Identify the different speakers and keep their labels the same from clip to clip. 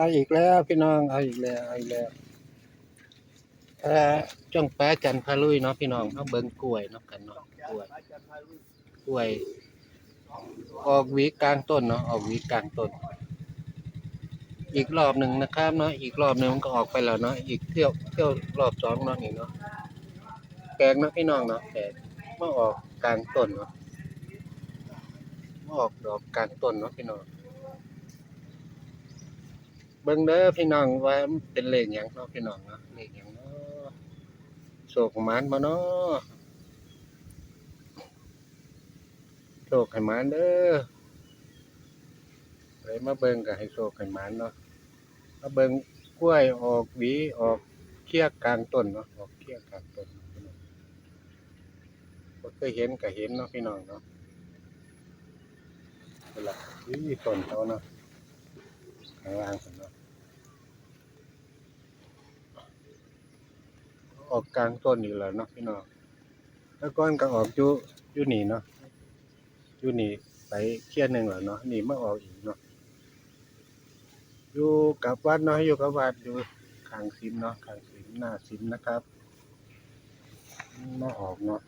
Speaker 1: เอาอีกแล้วพี่น้องเอาอีกแล้วเอาอีกแล้วเอ่อจ้องแปะจันทร์พาลุยเนาะพี่น้องเอาเบิ่งกล้วยเนาะกันเนาะกล้วยกล้วย ออกหวีกลางต้นเนาะออกหวีกลางต้น อีกรอบหนึ่งนะครับเนาะอีกรอบหนึ่งมันก็ออกไปแล้วเนาะอีกเที่ยวเที่ยวรอบสองเนาะนี่เนาะแปลกเนาะพี่น้องเนาะแปลกมาออกกลางต้นเนาะมาออกดอกกลางต้นเนาะพี่น้อง เบิ่งเด้อพี่น้องว่ามันเป็นเลขหยังเนาะพี่น้องเนาะเลขหยังเนาะโศกหมานบ่เนาะโชคให้หมานเด้อเลยมาเบิ่งก็ให้โชคให้หมานเนาะมาเบิ่งกล้วยออกหวีออกเคี้ยกลางต้นเนาะออกเคี้ยกลางต้นพี่น้องบ่เคยเห็นก็เห็นเนาะพี่น้องเนาะเวลาวิต้นเขาเนาะ ข้างล่างพุ่นเนาะออกกลางต้นอยู่แล้วเนาะพี่น้องแล้วก่อนก็ออกอยู่อยู่นี่เนาะอยู่นี่ไปเคี้ยหนึ่งแล้วเนาะนี่มาออกอีกเนาะอยู่กับวัดเนาะอยู่กับวัดอยู่ขางซิมเนาะขางซิมหน้าซิมนะครับมาออกเนาะ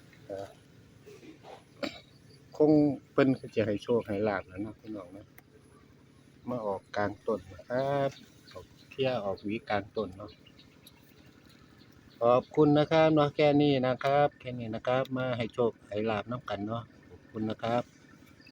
Speaker 1: คงเพิ่นจะให้โชคให้ลาบแล้วเนาะพี่น้องเนาะ มาออกกลางต้นนะครับออกเที่ยออกหวีกลางต้นเนาะขอบคุณนะครับเนาะแค่นี้นะครับ แค่นี้นะครับ มาให้โชคให้ลาบน้ำกันเนาะขอบคุณนะครับ